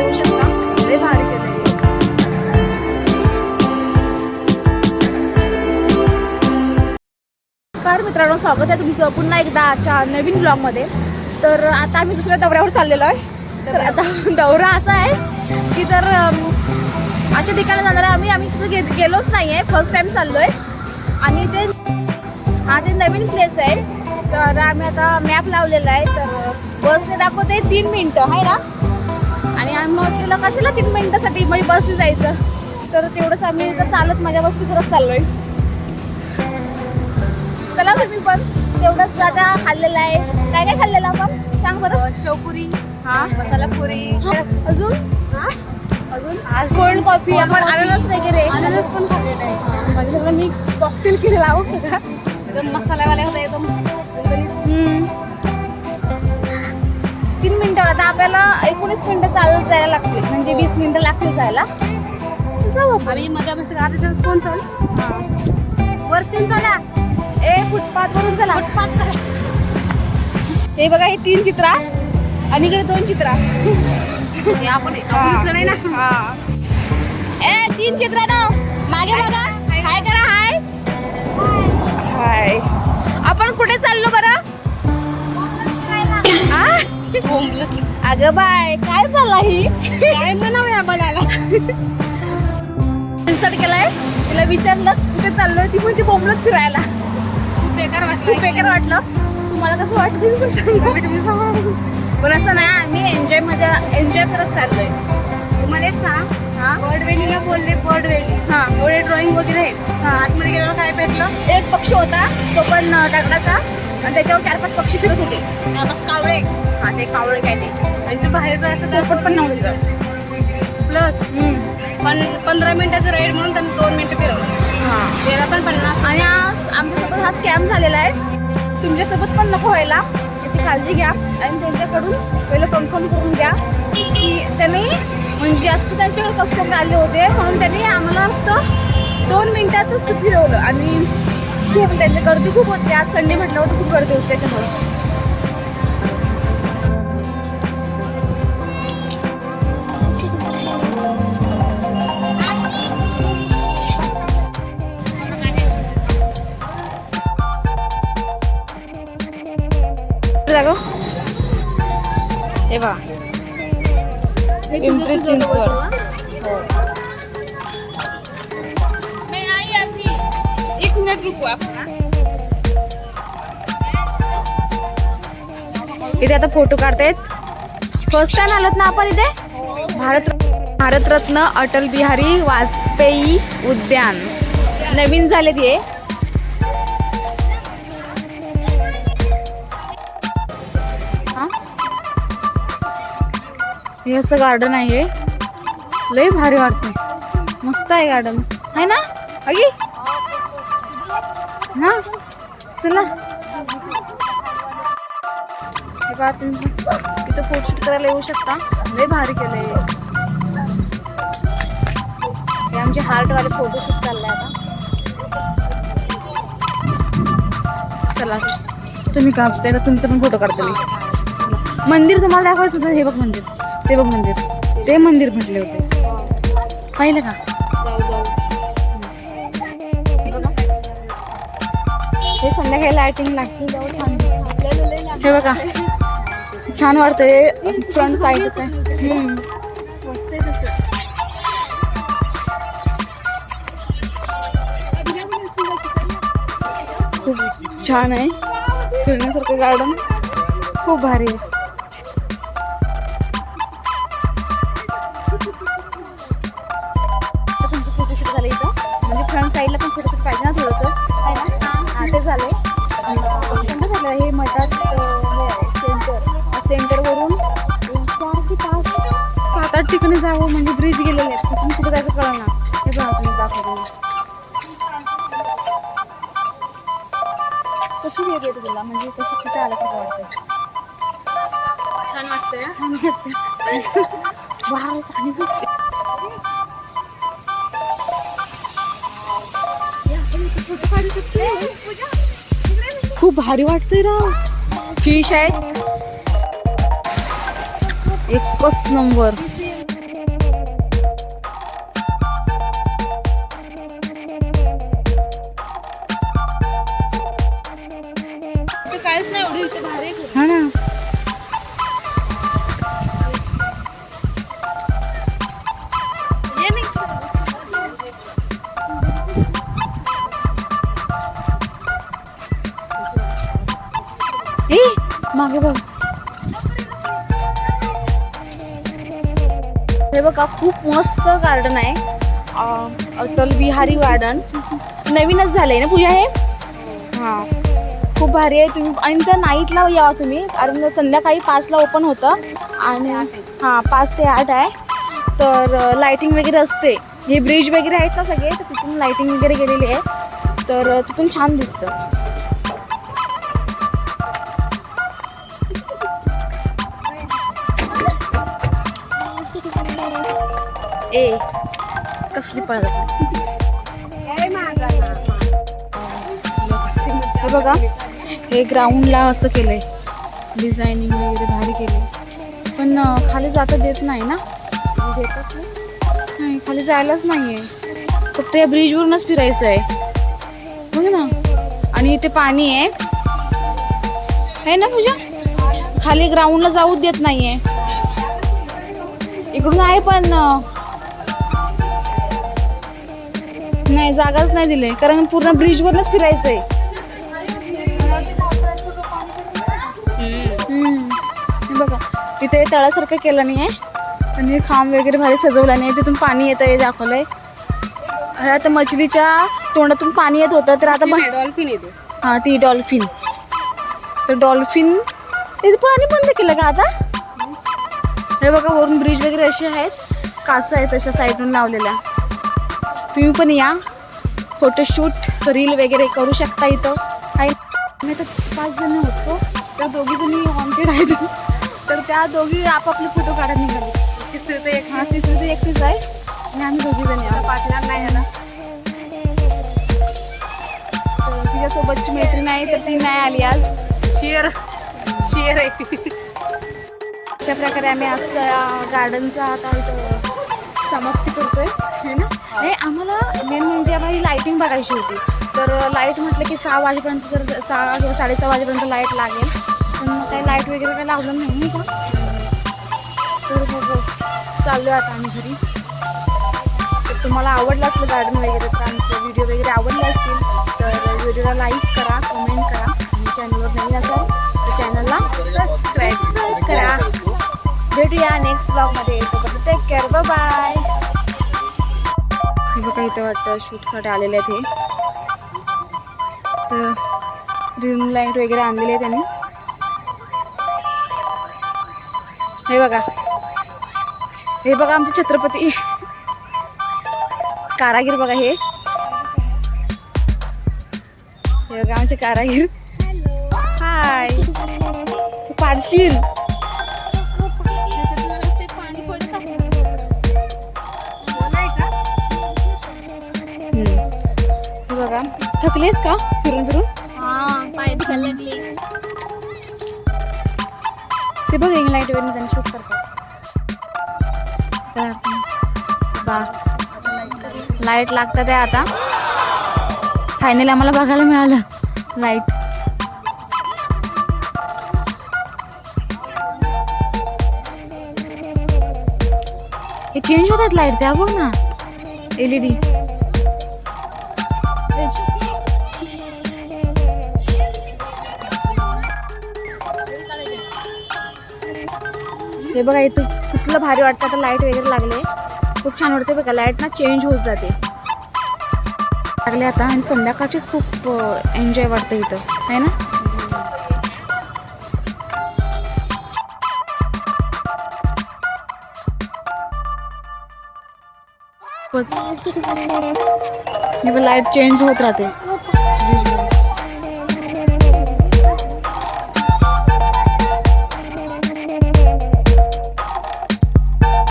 येऊ शकता. लय भारी केलंय नमस्कार मित्रांनो स्वागत आहे तुमचं पुन्हा एकदा आजच्या नवीन ब्लॉगमध्ये तर आता आम्ही दुसऱ्या दौऱ्यावर चाललेलो आहे. तर आता दौरा असा आहे की तर अशा ठिकाणी जाणार आहे आम्ही. आम्ही तिथे गेलोच नाही आहे फर्स्ट टाइम चाललो आहे आणि ते हा ते नवीन प्लेस आहे. तर आम्ही आता मॅप लावलेला आहे. तर बसने दाखवते तीन मिनटं आहे ना? आणि आम्ही म्हटलेलं कशाला तीन मिनिटासाठी मग बसने जायचं? तर तेवढंच आम्ही इथं चालत माझ्या वस्तू करत चाललोय. चला तुम्ही पण तेवढंच जाता खाल्लेलं आहे. काय काय खाल्लेलं आपण? सांग बरं. शेवपुरी हा? मसाला पुरी. अजून? अजून? कोल्ड कॉफी आपण अननस वगैरे. अननस पण खाल्लेला आहे. म्हणजे सगळं मिक्स कॉकटेल केलेलं आहो सगळं. एकदम मसालावाले होता एकदम आपल्याला एकोणीस मिनिटं चालत जायला लागतील. म्हणजे वीस मिनिटं लागतील जायला. जाऊ आम्ही मजा मस्त आता कोण चाल? हा. वरतून चला. ए फुटपाथ वरून चला. फुटपाथ चला. हे बघा हे तीन चित्रा आणि इकडे दोन चित्रा. हे आपण आपण दिसलं नाही ना. ए तीन चित्रा ना. मागे बघा. हाय करा हाय. हाय. आपण कुठे चाललो बरं? अगं बाय काय बोला ही? काय म्हणावं बनायला? इन्सर्ट केलाय? तिला विचारलं कुठे चाललोय? ती म्हणते बोंबलत फिरायला. खूप बेकार खूप वाटलं बेकार वाटलं? तुम्हाला कसं वाटतं तुम्ही पण सांगा. तुम्ही समोर पण असं नाही आम्ही एन्जॉयमध्ये एन्जॉय करत चाललोय. मला एक सांग. हा? बर्ड वेलीला बोलले बर्ड वेली हा. एवढे ड्रॉइंग वगैरे हा. आतमध्ये गेल्यावर काय भेटलं? एक पक्षी होता तो पण दगडाचा. आणि त्याच्यावर चार पाच पक्षी फिरत होते. कावळे. हा ते कावळे काय ते. आणि ते बाहेर जायचं तर पोपट पण नव्हते प्लस पण पंधरा मिनिटाचं राईड म्हणून त्यांनी दोन मिनिटं फिरवलं. हा. त्याला पण पन्नास. आणि आज आमच्यासोबत हा स्कॅम झालेला आहे. तुमच्यासोबत पण नको व्हायला. त्याची काळजी घ्या. आणि त्यांच्याकडून पहिलं कन्फर्म करून घ्या की त्यांनी म्हणजे जास्त त्यांच्याकडे कस्टमर आले होते. म्हणून त्यांनी आम्हाला फक्त दोन मिनिटातच ते फिरवलं. आणि खूप त्यांची गर्दी खूप होती. आज संडे म्हटल्यावर तर खूप गर्दी होती त्याच्यामुळे. हे बा पिंपरी चिंचवड. रुकू आपण इथे आता फोटो काढतायत. फर्स्ट टाइम आलोत ना आपण इथे? भारत भारतरत्न अटल बिहारी वाजपेयी उद्यान. नवीन झाले ते हे? असं गार्डन आहे. लय भारी वाटते मस्त आहे गार्डन आहे ना? अगी? हा? चला. हे पहा तुम्ही. तिथं फोटोशूट करायला येऊ शकता. लय भारी केलंय. हे आमचे हार्टवाले फोटोशूट चाललंय आता. चला. तुम्ही कापताय तुमचा तुमचं पण फोटो काढतो मी. मंदिर तुम्हाला दाखवायचं होतं हे बघ मंदिर. ते बघ मंदिर. ते मंदिर म्हटले होते. पाहिलं का? हे संध्याकाळी लायटिंग लागते छान हे बघा छान वाटतंय फ्रंट साईडच आहे खूप छान आहे. फिरण्यासारखं गार्डन खूप भारी आहे. ते झालंय. कोणतं झालं हे मधात सेंटर सेंटरवरून चार ते पाच सात आठ ठिकाणी जावं म्हणजे ब्रिज गेलेले आहेत. कुठून कुठं जायचं कळलं ना हे बघा तुम्ही दाखवतो मी. कशी वेळ येते तुला? म्हणजे कसं कुठे आलं का वाटतं छान वाटतंय ना? छान वाटतं वाव पाणी खूप भारी वाटतंय राव फिश आहे. एकच नंबर हे बघा खूप मस्त गार्डन आहे. अटल बिहारी गार्डन नवीनच झालंय ना पूजा हे? हां. खूप भारी आहे तुम्ही. आणि त्या नाईटला यावा तुम्ही कारण संध्याकाळी पाचला ओपन होतं. आणि हां पाच ते आठ आहे. तर लाईटिंग वगैरे असते. हे ब्रिज वगैरे आहेत ना सगळे तर तिथून लायटिंग वगैरे गेलेली आहे. तर तिथून छान दिसतं. ए कसली पळत हे बघा हे ग्राउंडला असं केलंय. डिझायनिंग वगैरे भारी केले पण खाली जाता देत नाही ना? नाही खाली जायलाच नाहीये. फक्त या ब्रिजवरूनच फिरायचं आहे बघ ना. आणि इथे पाणी आहे. आहे ना पूजा? खाली ग्राउंडला जाऊच देत नाहीये. इकडून आहे पण नाही जागाच नाही दिले कारण पूर्ण ब्रिजवरच फिरायचं आहे बघा तिथे तळासारखं केलं नाही आहे आणि खांब वगैरे भारी सजवला नाही तिथून पाणी येतं हे दाखवलंय. हे आता मछलीच्या तोंडातून पाणी येत होतं तर आता डॉल्फिन येते हां ती डॉल्फिन. तर डॉल्फिन तिथे पाणी बंद केलं का आता? हे बघा वरून ब्रिज वगैरे असे आहेत. कासं आहेत अशा साईडून लावलेल्या. तुम्ही पण या. फोटोशूट रील वगैरे करू शकता इथं. काही मी तर पाच जण होतो. त्या दोघी जणी वॉन्टेड आहेत. तर त्या दोघी आपापले फोटो काढत निघाले. तिसरी तर एक हा तिसरी तर एकटीच आहे. आणि आम्ही दोघी जणी आहोत. नाही ह्याला तर तिच्यासोबतची मैत्रीण आहे तर ती नाही आली आज. शेअर शेअर आहे. अशा प्रकारे आम्ही आजचा गार्डनचा आता समाप्ती करतोय. है ना? नाही आम्हाला मेन म्हणजे आम्हाला लाईटिंग बघायची होती. तर लाइट म्हटलं की सहा वाजेपर्यंत जर सहा किंवा साडेसहा वाजेपर्यंत लाइट लागेल. पण काही लाइट वगैरे काही लावलं नाही का? तर मग हो. चाललो आता आम्ही घरी. तर तुम्हाला आवडलं असलं गार्डन वगैरे तर आमचं व्हिडिओ वगैरे आवडले असतील तर व्हिडिओला लाईक करा कमेंट करा. आणि चॅनलवर नवीन असाल तर चॅनलला सबस्क्राईब करा. भेटूया नेक्स्ट ब्लॉगमध्ये टेक केअर बाय बघा इथं वाटतं शूटसाठी आलेले आहेत हे. तर रिम लाइट वगैरे आणलेली आहे त्यांनी. हे बघा. हे बघा आमचे छत्रपती. कारागीर बघा हे. हे बघा आमचे कारागीर. हाय पाडशील. थकलीस का फिरून फिरून? पाय दुखायला लागले. ते बघ इंग लाइट वगैरे त्यांनी शूट करतात आपण- बा लाइट लागतात आहे आता. फायनली आम्हाला बघायला मिळालं लाइट. हे चेंज होतात लाइट त्या बघ ना. E हे बघा इथं कुठलं भारी वाटतं. आता लाइट वगैरे लागले. खूप छान वाटते बघा. लाइट ना चेंज होत जाते. लागले आता आणि संध्याकाळचीच खूप एन्जॉय वाटतं इथं. आहे ना? लाइट चेंज होत राहते.